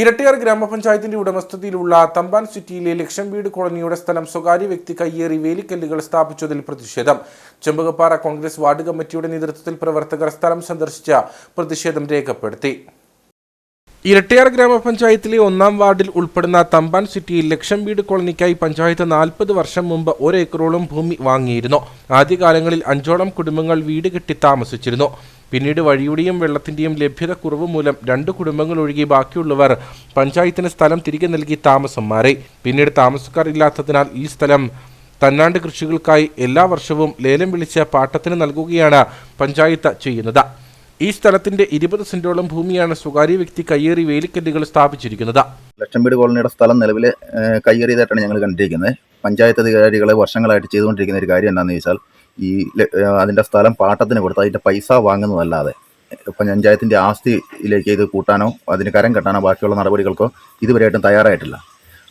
ഇരട്ടിയാർ ഗ്രാമപഞ്ചായത്തിന്റെ ഉടമസ്ഥതയിലുള്ള തമ്പാൻ സിറ്റിയിലെ ലക്ഷം വീട് കോളനിയുടെ സ്ഥലം സ്വകാര്യ വ്യക്തി കയ്യേറി വേലിക്കല്ലുകൾ സ്ഥാപിച്ചതിൽ പ്രതിഷേധം. ചെമ്പകപ്പാറ കോൺഗ്രസ് വാർഡ് കമ്മിറ്റിയുടെ നേതൃത്വത്തിൽ പ്രവർത്തകർ സ്ഥലം സന്ദർശിച്ച പ്രതിഷേധം രേഖപ്പെടുത്തി. ഇരട്ടിയാർ ഗ്രാമപഞ്ചായത്തിലെ ഒന്നാം വാർഡിൽ ഉൾപ്പെടുന്ന തമ്പാൻ സിറ്റിയിൽ ലക്ഷം വീട് കോളനിക്കായി പഞ്ചായത്ത് നാൽപ്പത് വർഷം മുമ്പ് ഒരേക്കറോളം ഭൂമി വാങ്ങിയിരുന്നു. ആദ്യകാലങ്ങളിൽ അഞ്ചോളം കുടുംബങ്ങൾ വീട് കെട്ടി താമസിച്ചിരുന്നു. പിന്നീട് വഴിയുടെയും വെള്ളത്തിന്റെയും ലഭ്യത കുറവ് മൂലം രണ്ട് കുടുംബങ്ങൾ ഒഴികെ ബാക്കിയുള്ളവർ പഞ്ചായത്തിന് സ്ഥലം തിരികെ നൽകി താമസം മാറി. പിന്നീട് താമസക്കാർ ഇല്ലാത്തതിനാൽ ഈ സ്ഥലം തന്നാണ്ട് കൃഷികൾക്കായി എല്ലാ വർഷവും ലേലം വിളിച്ച് പാട്ടത്തിന് നൽകുകയാണ് പഞ്ചായത്ത് ചെയ്യുന്നത്. ഈ സ്ഥലത്തിന്റെ ഇരുപത് സെന്റോളം ഭൂമിയാണ് സ്വകാര്യ വ്യക്തി കയ്യേറി വേലിക്കെട്ടുകൾ സ്ഥാപിച്ചിരിക്കുന്നത്. ലക്ഷം വീട് കോളനിയുടെ സ്ഥലം നിലവിൽ കയ്യേറിയതായിട്ടാണ് ഞങ്ങൾ കണ്ടിരിക്കുന്നത്. പഞ്ചായത്ത് അധികാരികളെ വർഷങ്ങളായിട്ട് ചെയ്തുകൊണ്ടിരിക്കുന്ന ഒരു കാര്യം എന്താണെന്ന് ചോദിച്ചാൽ ഈ അതിന്റെ സ്ഥലം പാട്ടത്തിന് കൊടുത്ത് അതിന്റെ പൈസ വാങ്ങുന്നതല്ലാതെ പഞ്ചായത്തിന്റെ ആസ്തിയിലേക്ക് ഇത് കൂട്ടാനോ അതിന് കരം കെട്ടാനോ ബാക്കിയുള്ള നടപടികൾക്കോ ഇതുവരെയായിട്ടും തയ്യാറായിട്ടില്ല.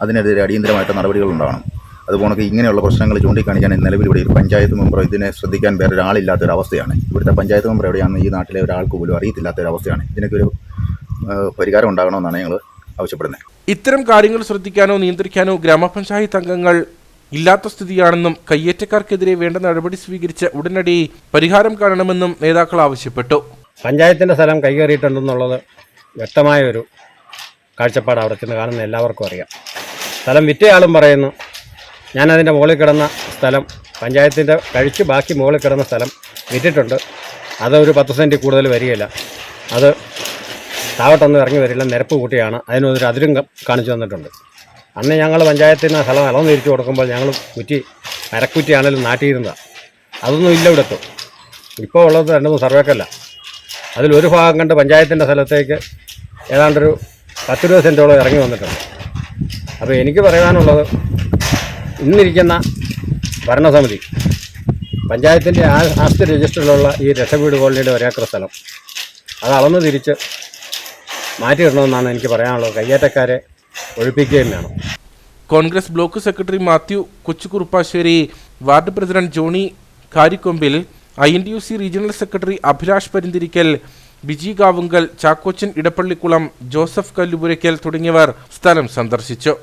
അതിനെതിരെ അടിയന്തരമായിട്ട് നടപടികൾ ഉണ്ടാവണം. അതുപോലെ ഇങ്ങനെയുള്ള പ്രശ്നങ്ങൾ ചൂണ്ടിക്കാണിക്കാൻ നിലവിൽ ഇവിടെ ഒരു പഞ്ചായത്ത് മെമ്പർ ഇതിനെ ശ്രദ്ധിക്കാൻ വേറെ ഒരാളില്ലാത്തൊരവസ്ഥയാണ് ഇവിടുത്തെ പഞ്ചായത്ത് മെമ്പർ എവിടെയാണെന്ന് ഈ നാട്ടിലെ ഒരാൾക്ക് പോലും അറിയത്തില്ലാത്തൊരവസ്ഥയാണ്. ഇതിനൊക്കെ ഒരു പരിഹാരം ഉണ്ടാകണമെന്നാണ് ഞങ്ങൾ ആവശ്യപ്പെടുന്നത്. ഇത്തരം കാര്യങ്ങൾ ശ്രദ്ധിക്കാനോ നിയന്ത്രിക്കാനോ ഗ്രാമപഞ്ചായത്ത് അംഗങ്ങൾ ഇല്ലാത്ത സ്ഥിതിയാണെന്നും കയ്യേറ്റക്കാർക്കെതിരെ വേണ്ട നടപടി സ്വീകരിച്ച് ഉടനടി പരിഹാരം കാണണമെന്നും നേതാക്കൾ ആവശ്യപ്പെട്ടു. പഞ്ചായത്തിന്റെ സ്ഥലം കൈകേറിയിട്ടുണ്ടെന്നുള്ളത് വ്യക്തമായ ഒരു കാഴ്ചപ്പാട് അവിടെ ചെന്ന് കാണുന്ന എല്ലാവർക്കും അറിയാം. സ്ഥലം വിറ്റയാളും പറയുന്നു. ഞാനതിന്റെ മുകളിൽ കിടന്ന സ്ഥലം പഞ്ചായത്തിന്റെ കഴിച്ച് ബാക്കി മുകളിൽ കിടന്ന സ്ഥലം വിറ്റിട്ടുണ്ട്. അതൊരു പത്ത് സെന്റ് കൂടുതൽ വരികയില്ല. അത് താവട്ടൊന്നും ഇറങ്ങി വരില്ല. നിരപ്പ് കൂട്ടിയാണ്. അതിനൊരു അതിരും കാണിച്ചു തന്നിട്ടുണ്ട്. അന്ന് ഞങ്ങൾ പഞ്ചായത്തിന് സ്ഥലം ഇളം തിരിച്ചു കൊടുക്കുമ്പോൾ ഞങ്ങൾ കുറ്റി മരക്കുറ്റിയാണെങ്കിലും നാട്ടിയിരുന്നതാണ് അതൊന്നും ഇല്ല ഇവിടെത്തും. ഇപ്പോൾ ഉള്ളത് രണ്ടൊന്നും സർവേക്കല്ല. അതിലൊരു ഭാഗം കണ്ട് പഞ്ചായത്തിന്റെ സ്ഥലത്തേക്ക് ഏതാണ്ടൊരു പത്ത് രൂപ സെന്റോളം ഇറങ്ങി വന്നിട്ടുണ്ട്. അപ്പോൾ എനിക്ക് പറയാനുള്ളത് ഇന്നിരിക്കുന്ന ഭരണസമിതി പഞ്ചായത്തിന്റെ ആസ്തി രജിസ്റ്ററിലുള്ള ഈ രക്ഷവീട് കോളനിയുടെ ഒരേക്കർ സ്ഥലം. അത് അളന്ന് തിരിച്ച് മാറ്റിയിടണമെന്നാണ് എനിക്ക് പറയാനുള്ളത്. കയ്യേറ്റക്കാരെ ഒഴിപ്പിക്കുകയും വേണം. Congress block secretary Mathew Kochukuruppassery ward president Johny Karikkombil I N T U C regional secretary Abhilash Parinthirikkal Biji Kavungal Chackochan Edappallikulam Joseph Kallupurakkal തുടങ്ങിയവർ സ്ഥലം സന്ദർശിച്ചു.